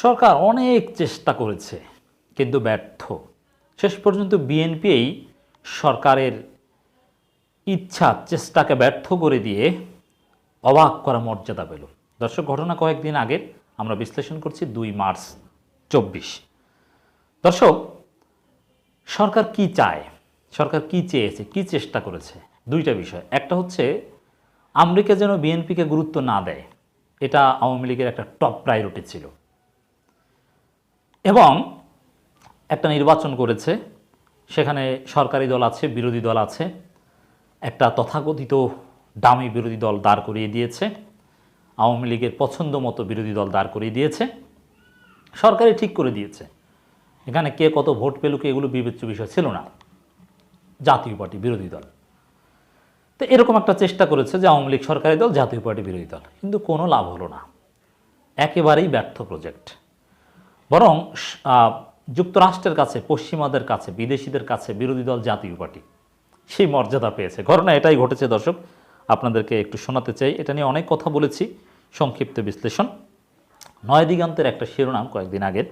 সরকার অনেক চেষ্টা করেছে, কিন্তু ব্যর্থ। শেষ পর্যন্ত বিএনপি এই সরকারের ইচ্ছা, চেষ্টাকে ব্যর্থ করে দিয়ে অবাক করা মর্যাদা পেল। দর্শক, ঘটনা কয়েকদিন আগে আমরা বিশ্লেষণ করছি দুই মার্চ চব্বিশ। দর্শক, সরকার কি চায়? সরকার কি চেয়েছে? কি চেষ্টা করেছে? দুইটা বিষয়। একটা হচ্ছে, আমেরিকা যেন বিএনপিকে গুরুত্ব না দেয়। এটা আওয়ামী লীগের একটা টপ প্রায়োরিটি ছিল। এবং একটা নির্বাচন করেছে, সেখানে সরকারি দল আছে, বিরোধী দল আছে, একটা তথাকথিত দামি বিরোধী দল দাঁড় করিয়ে দিয়েছে, আওয়ামী লীগের পছন্দ মতো বিরোধী দল দাঁড় করিয়ে দিয়েছে, সরকারই ঠিক করে দিয়েছে। এখানে কে কত ভোট পেল কি এগুলো বিবেচ্য বিষয় ছিল না। জাতীয় পার্টি, বিরোধী দল। তো এরকম একটা চেষ্টা করেছে যে আওয়ামী লীগ সরকারি দল, জাতীয় পার্টি, বিরোধী দল। কিন্তু কোনো লাভ হলো না। একেবারেই ব্যর্থ প্রজেক্ট বরং যুক্তরাষ্ট্রের কাছে, পশ্চিমাদের কাছে, বিদেশিদের কাছে বিরোধী দল জাতীয় পার্টি, সেই মর্যাদা পেয়েছে। ঘটনা এটাই ঘটেছে, দর্শক। আপনাদেরকে একটু শোনাতে চাই। এটা নিয়ে অনেক কথা বলেছি, সংক্ষিপ্ত বিশ্লেষণ। নয় দিগান্তের একটা শিরোনাম কয়েকদিন আগের।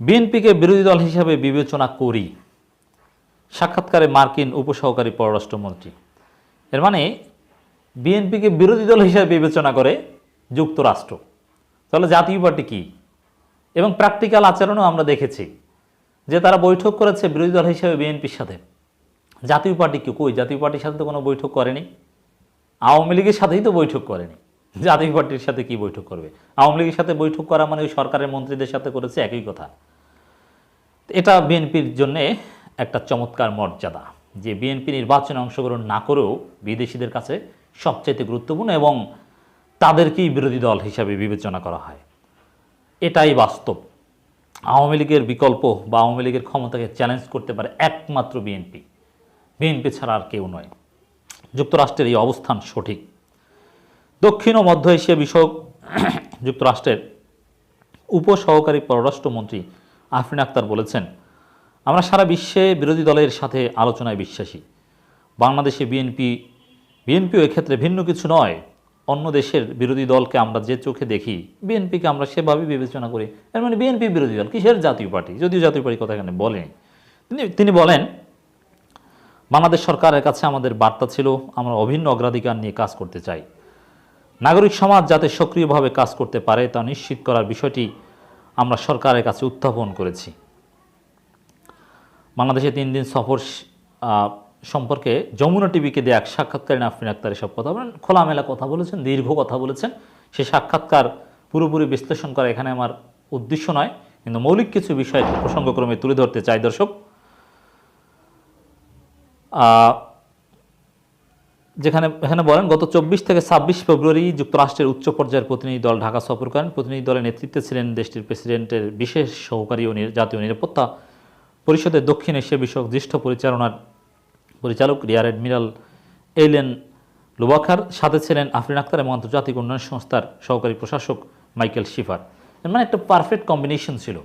বিএনপিকে বিরোধী দল হিসাবে বিবেচনা করি। সাক্ষাৎকারে মার্কিন উপসহকারী পররাষ্ট্রমন্ত্রী। এর মানে বিএনপিকে বিরোধী দল হিসাবে বিবেচনা করে যুক্তরাষ্ট্র। তাহলে জাতীয় পার্টি কী? এবং প্র্যাকটিক্যাল আচরণও আমরা দেখেছি যে তারা বৈঠক করেছে বিরোধী দল হিসেবে বিএনপির সাথে। জাতীয় পার্টি কি? কই? জাতীয় পার্টির সাথে তো কোনো বৈঠক করেনি। আওয়ামী লীগের সাথেই তো বৈঠক করেনি। জাতীয় পার্টির সাথে কি বৈঠক করবে? আওয়ামী লীগের সাথে বৈঠক করা মানে ওই সরকারের মন্ত্রীদের সাথে করেছে একই কথা। এটা বিএনপির জন্যে একটা চমৎকার মর্যাদা যে বিএনপি নির্বাচনে অংশগ্রহণ না করেও বিদেশিদের কাছে সবচাইতে গুরুত্বপূর্ণ এবং তাদেরকেই বিরোধী দল হিসাবে বিবেচনা করা হয়। এটাই বাস্তব। আওয়ামী লীগের বিকল্প বা আওয়ামী লীগের ক্ষমতাকে চ্যালেঞ্জ করতে পারে একমাত্র বিএনপি বিএনপি ছাড়া আর কেউ নয়। যুক্তরাষ্ট্রের এই অবস্থান সঠিক। দক্ষিণ ও মধ্য এশিয়া বিষয়ক যুক্তরাষ্ট্রের উপসহকারী পররাষ্ট্রমন্ত্রী আফরিন আক্তার বলেছেন, আমরা সারা বিশ্বে বিরোধী দলের সাথে আলোচনায় বিশ্বাসী। বাংলাদেশে বিএনপি বিএনপিও এক্ষেত্রে ভিন্ন কিছু নয়। অন্য দেশের বিরোধী দলকে আমরা যে চোখে দেখি, বিএনপিকে আমরা সেভাবে বিবেচনা করি। এর মানে বিএনপি বিরোধী দল, কিসের জাতীয় পার্টি? যদিও জাতীয় পার্টি কথা এখানে বলেনি। তিনি তিনি বলেন, বাংলাদেশ সরকারের কাছে আমাদের বার্তা ছিল, আমরা অভিন্ন অগ্রাধিকার নিয়ে কাজ করতে চাই। নাগরিক সমাজ যাতে সক্রিয়ভাবে কাজ করতে পারে, তা নিশ্চিত করার বিষয়টি আমরা সরকারের কাছে উত্থাপন করেছি। বাংলাদেশে তিন দিন সফর সম্পর্কে যমুনা টিভিকে দেয়া এক সাক্ষাৎকারে আফরিন আক্তার এসব কথা বলেন, খোলামেলা কথা বলেছেন, দীর্ঘ কথা বলেছেন। সে সাক্ষাৎকার পুরোপুরি বিশ্লেষণ করা এখানে আমার উদ্দেশ্য নয়, কিন্তু মৌলিক কিছু বিষয় প্রসঙ্গক্রমে তুলে ধরতে চাই দর্শক। যেখানে, এখানে বলেন, গত চব্বিশ থেকে ছাব্বিশ ফেব্রুয়ারি যুক্তরাষ্ট্রের উচ্চ পর্যায়ের প্রতিনিধি দল ঢাকা সফর করেন। প্রতিনিধি দলের নেতৃত্বে ছিলেন দেশটির প্রেসিডেন্টের বিশেষ সহকারী ও জাতীয় নিরাপত্তা পরিষদের দক্ষিণ এশিয়া বিষয়ক জ্যেষ্ঠ পরিচালনার পরিচালক রিয়ার অ্যাডমিরাল এলেন লুবাখার। সাথে ছিলেন আফরিন আক্তার এবং আন্তর্জাতিক উন্নয়ন সংস্থার সহকারী প্রশাসক মাইকেল শিফার। মানে একটা পারফেক্ট কম্বিনেশন ছিল।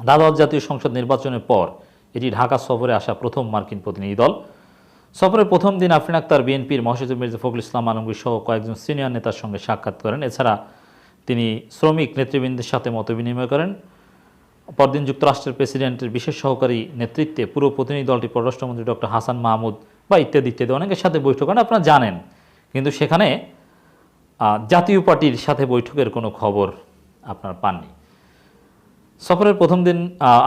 দ্বাদশ জাতীয় সংসদ নির্বাচনের পর এটি ঢাকা সফরে আসা প্রথম মার্কিন প্রতিনিধি দল। সফরের প্রথম দিন আফরিন আক্তার বিএনপির মহাসচিব মির্জা ফখরুল ইসলাম আলমগীর সহ কয়েকজন সিনিয়র নেতার সঙ্গে সাক্ষাৎ করেন। এছাড়া তিনি শ্রমিক নেতৃবৃন্দের সাথে মত বিনিময় করেন। পরদিন যুক্তরাষ্ট্রের প্রেসিডেন্টের বিশেষ সহকারী নেতৃত্বে পুরো প্রতিনিধি দলটি পররাষ্ট্রমন্ত্রী ডক্টর হাসান মাহমুদ বা ইত্যাদি ইত্যাদি অনেকের সাথে বৈঠক করেন আপনারা জানেন। কিন্তু সেখানে জাতীয় পার্টির সাথে বৈঠকের কোনো খবর আপনারা পাননি। সফরের প্রথম দিন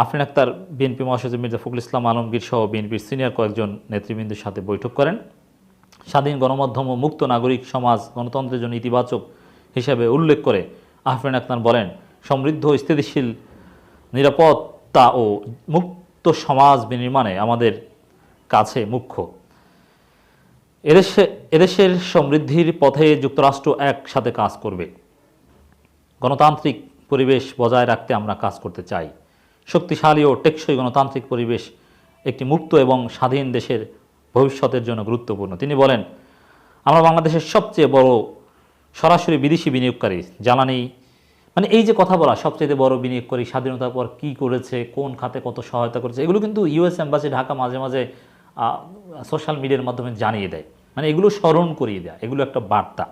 আফরিন আক্তার, বিএনপি মহাসচিব মির্জা ফখরুল ইসলাম, আলমগীর সহ বিএনপির সিনিয়র কয়েকজন নেতৃবৃন্দের সাথে বৈঠক করেন। স্বাধীন গণমাধ্যম ও মুক্ত নাগরিক সমাজ গণতন্ত্রের জন্য ইতিবাচক হিসাবে উল্লেখ করে আফরিন আক্তার বলেন, সমৃদ্ধ স্থিতিশীল নিরাপত্তা ও মুক্ত সমাজ বিনির্মাণে আমাদের কাছে মুখ্য। এদেশে এদেশের সমৃদ্ধির পথে যুক্তরাষ্ট্র একসাথে কাজ করবে। গণতান্ত্রিক পরিবেশ বজায় রাখতে আমরা কাজ করতে চাই। শক্তিশালী ও টেকসই গণতান্ত্রিক পরিবেশ একটি মুক্ত এবং স্বাধীন দেশের ভবিষ্যতের জন্য গুরুত্বপূর্ণ। তিনি বলেন, আমরা বাংলাদেশের সবচেয়ে বড় সরাসরি বিদেশি বিনিয়োগকারী, জ্বালানি মানে এই যে কথা বলা সবচেয়ে বড় বিনিয়োগকারী স্বাধীনতার পর কী করেছে, কোন খাতে কত সহায়তা করেছে, এগুলো কিন্তু ইউএস এম্বাসি ঢাকা মাঝে মাঝে সোশ্যাল মিডিয়ার মাধ্যমে জানিয়ে দেয়। মানে এগুলো স্মরণ করিয়ে দেয়, এগুলো একটা বার্তা।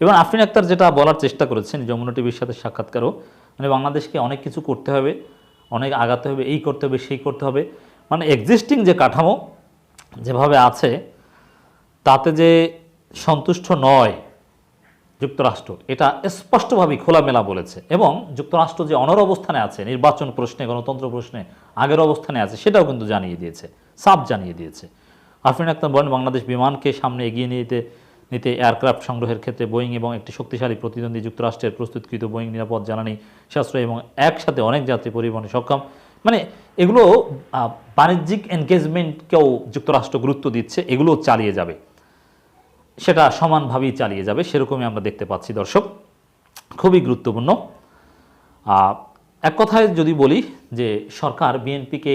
এবং আফরিন আক্তার যেটা বলার চেষ্টা করেছেন, যমুনা টিভির সাথে সাক্ষাৎকারও মানে বাংলাদেশকে অনেক কিছু করতে হবে, অনেক আগাতে হবে, এই করতে হবে, সেই করতে হবে। মানে এক্সিস্টিং যে কাঠামো যেভাবে আছে, তাতে যে সন্তুষ্ট নয় যুক্তরাষ্ট্র। এটা স্পষ্টভাবেই খোলামেলা বলেছে এবং যুক্তরাষ্ট্র যে অনর অবস্থানে আছে, নির্বাচন প্রশ্নে, গণতন্ত্র প্রশ্নে, আগের অবস্থানে আছে, সেটাও কিন্তু জানিয়ে দিয়েছে, সাফ জানিয়ে দিয়েছে। আফরিন আক্তার বলেন, বাংলাদেশ বিমানকে সামনে এগিয়ে নিতে নিতে এয়ারক্রাফট সংগ্রহের ক্ষেত্রে বোয়িং এবং একটি শক্তিশালী প্রতিদ্বন্দ্বী যুক্তরাষ্ট্রের প্রস্তুতকৃত বোয়িং নিরাপদ জ্বালানি সাশ্রয় এবং একসাথে অনেক যাত্রী পরিবহনে সক্ষম। মানে এগুলো বাণিজ্যিক এনগেজমেন্টকেও যুক্তরাষ্ট্র গুরুত্ব দিচ্ছে, এগুলোও চালিয়ে যাবে। সেটা সমানভাবেই চালিয়ে যাবে, সেরকমই আমরা দেখতে পাচ্ছি দর্শক। খুবই গুরুত্বপূর্ণ। এক কথায় যদি বলি যে সরকার বিএনপিকে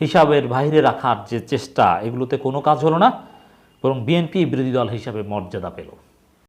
হিসাবের বাইরে রাখার যে চেষ্টা, এগুলোতে কোনো কাজ হলো না, বরং বিএনপি বিরোধী দল হিসাবে মর্যাদা পেল।